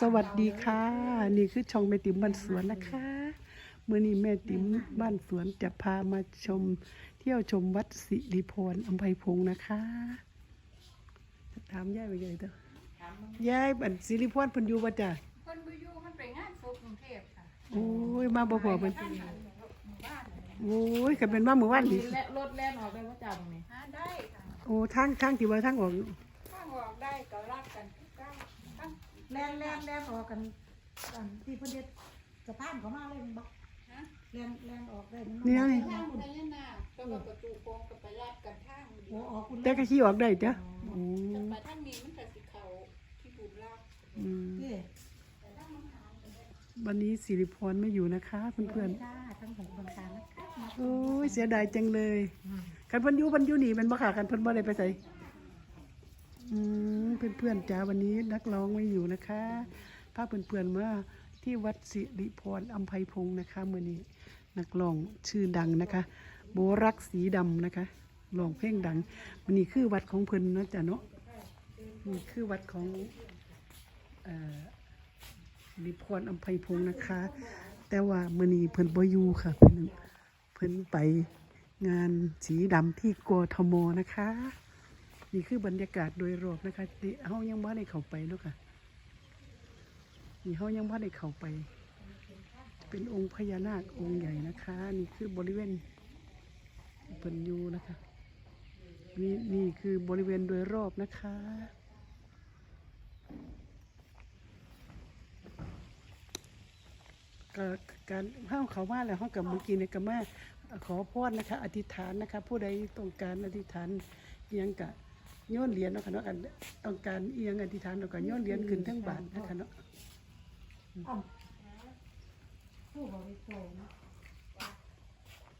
สวัสดีค่ะ นี่คือช่องแม่ติ๋มบ้านสวนนะคะเมื่อนี้แม่ติ๋มบ้านสวนจะพามาชม เที่ยวชมวัดสิริพรอัมไพพงศ์นะคะถามยายไปเลยเด้อยายบันสิริพรเพิ่นอยู่บ่จ้ะเพิ่นบ่อยู่เพิ่นไปงานศพกรุงเทพค่ะโอ้ยมาบ่พอเพิ่นบ้านหมู่บ้านเลยโอ้ยก็เป็นว่าเมื่อวานนี่และรถแล่นออกได้ว่าจังนี่หาได้ค่ะโอ้ทางทางที่ว่าทางออกถ้าออกได้ก็รักกันคือเก้าทั้ง แล่นแล่นแล่นออกกันกันที่เพิ่นเฮ็ดสะพานเขามาเลยมันบ่ฮะแล่นแล่นออกได้มัเนี่ยนี่ ทางพญานาคก็ว่าประตูโค้งก็ไปรับกันทางเดีโอ้ยวออกคุณแต่ก็ขี่ออกได้จ้ะโอ้แต่ไปทางนี้มันก็สิเข้าที่บุญรักอืมนี่วันนี้สิริพรไม่อยู่นะคะ เพื่อนค่ะทั้งหกบนการนะคะๆโอ้ยเสียดายจังเลยกันเพิ่นอยู่เพิ่นอยู่นี่แมันบ่ค่ะกันเพิ่นบ่ได้ไปไสอืม เพื่อนๆจ้าวันนี้นักร้องไม่อยู่นะคะพาเพื่อนๆมาที่วัดสิริพรอัมไพพงศ์นะคะเมื้อนี้นักร้องชื่อดังนะคะ โบรักสีดำนะคะร้องเพลงดังวันนี้คือวัดของเพิ่นนะจ้ะเนาะนี่คือวัดของเอ่อนิพนธ์อัมไพพงศ์นะคะ แต่ว่ามื้อนี้เพิ่นบ่อยู่ค่ะเพิ่นเพิ่นไปงานสีดำที่กทมนะคะ นี่คือบรรยากาศโดยรอบนะคะที่เฮายังบ่ได้เขาไปเนาะค่ะนี่เฮายังบ่ได้เขาไป เป็นองค์พญานาคองค์ใหญ่นะคะ นี่คือบริเวณเพิ่นยูนะคะนี่นี่คือบริเวณโดยรอบนะคะการห้าเขามาแล้วห้ากับเมื่อกี้เนี่ยก็มาขอพรนะคะ อธิษฐานนะคะ ผู้ใดต้องการอธิษฐานเอียงกะ โยนเหรียญเนาะค่ะเนาะกันต้องการเอียงอธิษฐานเราก็โยนเหรียญขึ้นทั้งบาทนะคะเนาะอ้อมผู้บริโภคนะ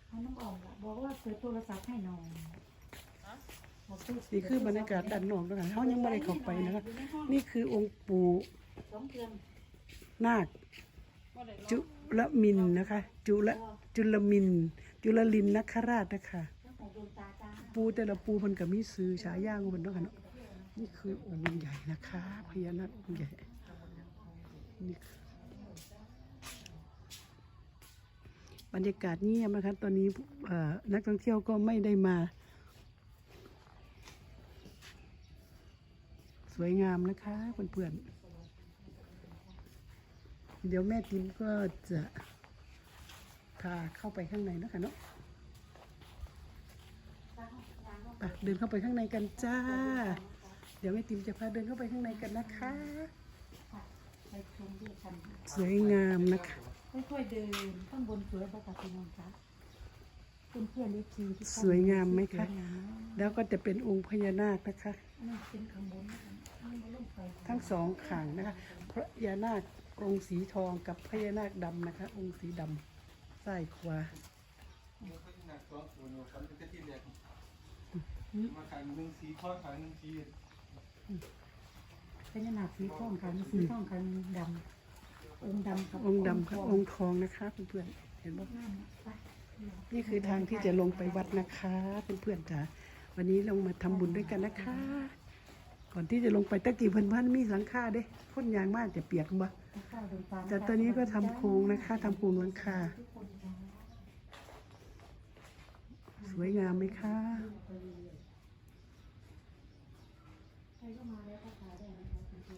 เอาน้ำอ่อมล่ะบอกว่าเปิดโทรศัพท์ให้หน่อยบอกสินี่คือบรรยากาศด้านนอกนะคะเขายังไม่ได้เข้าไปนะคะนี่คือองค์ปู่สองเดือนนาค จุลมินนะคะ จุลจุลมิน จุลลินนคราชนะคะ ปูแต่ละปูมันก็มีซื้อฉายาของมันเนาะค่ะเนาะนี่คือองค์ใหญ่นะคะพญานาคองค์ใหญ่นี่บรรยากาศเงียบนะคะตอนนี้นักท่องเที่ยวก็ไม่ได้มา สวยงามนะคะเพื่อนๆเดี๋ยวแม่ติมก็จะพาเข้าไปข้างในนะคะเนาะ ไปเดินเข้าไปข้างในกันจ้า เดี๋ยวแม่ติมจะพาเดินเข้าไปข้างในกันนะคะไปชมด้วยกันสวยงามนะคะค่อยๆเดินข้างบนสวยประกาศพี่น้องคะเพื่อนเพื่อนเอฟซีที่สวยงามไหมคะสวยงามมากแล้วก็จะเป็นองค์พญานาคนะคะอันนั้นเป็นข้างบนนะคะอันนี้มันลงไปทั้งสองข้างนะคะพระยานาคองค์สีทองกับพญานาคดำนะคะ องค์สีดำซ้ายขวา มาขายหนึ่งสีทอดขายหนึ่งสีเป็นขนาดสีทองค่ะมีสีทองค่ะมีดำองค์ดำกับองค์ดำกับองค์ทองนะคะเพื่อนๆเห็นไหมงามไปนี่คือทางที่จะลงไปวัดนะคะเพื่อนๆจ้าวันนี้ลงมาทำบุญด้วยกันนะคะ ก่อนที่จะลงไปตะกี้เพื่อนๆมีหลังคาเด้พ่นยางมากจะเปียกบ่ข้าวดวงตาแต่ตอนนี้ก็ทำโครงนะคะทำโครงหลังคาสวยงามไหมคะ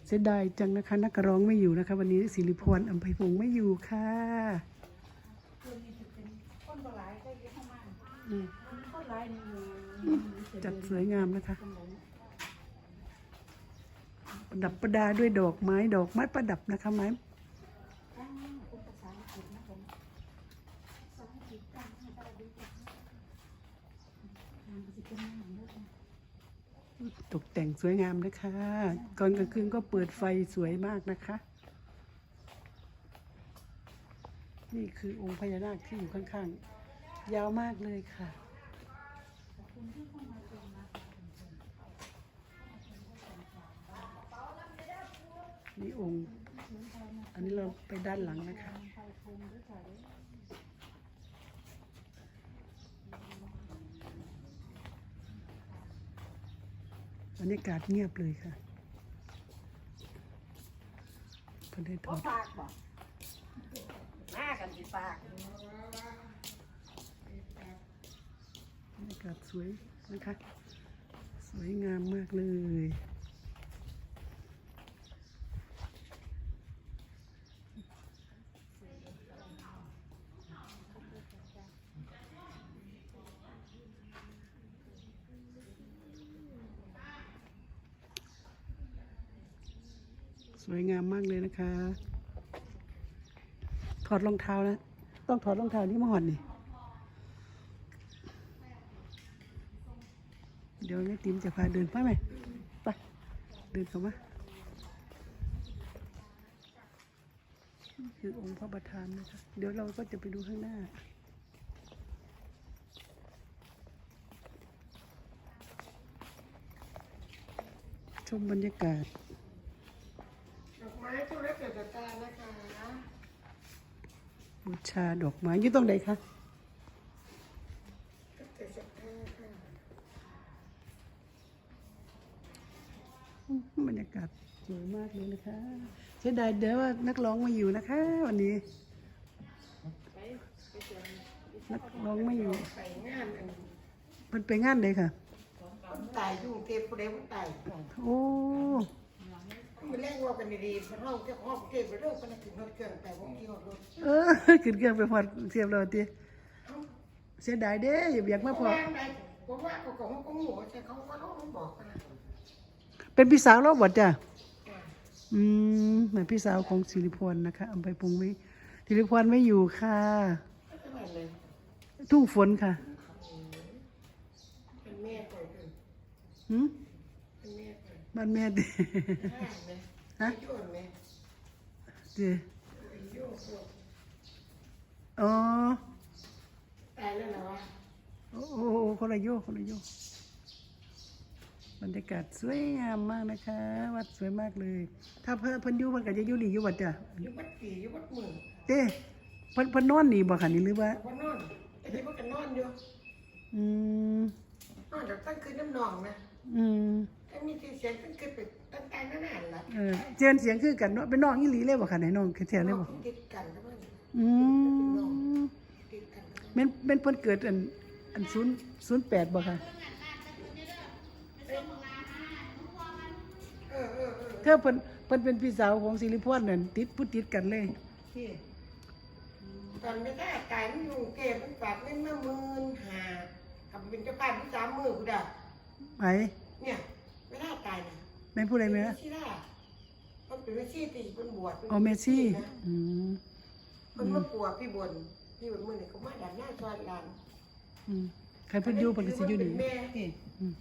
เสียดายจังนะคะ นักร้องไม่อยู่นะคะ วันนี้สิริพรอัมไพพงศ์ไม่อยู่ค่ะจัดสวยงามนะคะประดับประดาด้วยดอกไม้ดอกไม้ประดับนะคะไม้ ตกแต่งสวยงามนะคะ ก่อนกลางคืนก็เปิดไฟสวยมากนะคะ นี่คือองค์พญานาคที่อยู่ข้างๆ ยาวมากเลยค่ะนี่องค์ อันนี้เราไปด้านหลังนะคะ รรยากาศเงียบเลยค่ะเพิ่นได้ถบ่อด ฝากบ่หน้ากันสิฝากบรรยากาศสวยนะคะ สวยงามมากเลย สวยงามมากเลยนะคะ ถอดรองเท้านะ ต้องถอดรองเท้าที่มาหอนนี่ เดี๋ยวแม่ติ๋มจะพาเดินไปไหมไป เดินเข้ามาคือองค์พระประธานนะคะ เดี๋ยวเราก็จะไปดูข้างหน้าชมบรรยากาศ ทุเรศเกิดจากการนะคะบูชาดอกไม้อยู่ตรงไหนคะเกิดจากการค่ะอืมบรรยากาศสวยมากเลยนะคะเสียดายเดี๋ยวว่านักร้องไมาอยู่นะคะ วันนี้ นักร้องไม่อยู่ไปงานอันมันไปงานเลยค่ะ คนตายอยู่กรุงเทพผู้ใดคนตาย โอ้ มันแรกว่ากันดีๆเพราะเราจะห้องเทพไปเรื่อยไปถึงรถเครื่องแต่ผมขี่รถรถเออขึ้นเครื่องไปพอดเสียบเราตีเสียดายเด้อย่าอยากมาพอว่าไงผมว่าเขาของเขาหัวใช่เขาก็ต้องบอกนะเป็นพี่สาวเราบดจ้ะอืมเหมือนพี่สาวของสิริพรนะคะอำไพพงศ์ไม่สิริพรไม่อยู่ค่ะไม่เป็นไรเลยทุ่งฝนค่ะเป็นแม่ก่อนเลยหืมเป็นแม่ก่อน บ้านแม่เด้ห้าไหมฮะอายุไหมเด้อายุพวกอ๋อตายแล้วเหรอวะโอ้โอ้โอ้คนละโยกคนละโยกบรรยากาศสวยงามมากนะคะ วัดสวยมากเลย ถ้าเพิ่นเพิ่นอยู่เพิ่นก็จะอยู่นี่อยู่วัดจ้ะอยู่วัดกี่อยู่วัดหมื่นเด้เพิ่นเพิ่นนอนนี่บ่ค่ะนี่หรือว่าว่านอนไอ้ที่ว่ากันนอนอยู่อืมนอนแต่ตั้งคืนน้ำนองนะอืม ถ้ามีที่เสียงตั้งคืนไปตั้งแต่นั่นน่ะละเออเจียนเสียงคือกันเนาะเป็นน้องอีหลีเลยบ่ค่ะไหนน้องแท้ๆเลยบ่ติดกันแล้วมันอืมติดกันแม่นแม่นเพิ่นเกิดอันอัน0 08บ่ค่ะ เออเออเออเธอเพิ่นเพิ่นเป็นพี่สาวของสิริพรนั่นติดผู้ติดกันเลย ที่ตอนไม่ได้ตายมันอยู่เก็บมันฝากเงินมาหมื่นห้าทำเป็นเจ้าบ้านที่สามมือกูด่าไผเนี่ย ไม่ได้ตายนะแม่นผู้ใดแม่ที่ได้มันเป็นไม่ชี้ตีเป็นบวชอ๋อแม่ซี่อืมมันมาปวดพี่บนพี่บนมือนี่เขามาดันหน้าซอยลานอืมใครเพิ่นอยู่เพิ่นก็สิอยู่นี่แม่ที่อืม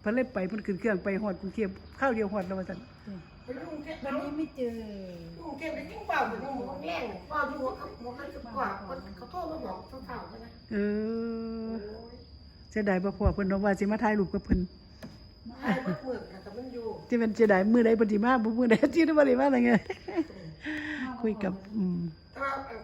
เพิ่นเลยไปเพิ่นขึ้นเครื่องไปฮอดกรุงเทพข้าวเดียวฮอดแล้วว่าซั่นไปลุงเทพวันนี้ไม่เจอลุงเทพไปยิ่งเบาเป็นหัวแรงเบาอยู่หัวกับหัวกันกับกว่าคนเขาโทรมาบอกเขาเฝ้าเขานะเออโอ้ยเสียดายบ่พอเพิ่นเนาะว่าสิมาถ่ายรูปกับเพิ่น ตายมันมือกับมันอยู่จะเป็นเสียดายมื้อใดเพิ่นสิมาบ่มื้อใดสิได้บ่ได้มาอะไรเงี้ยคุยกับอืม แต่ว่าเออ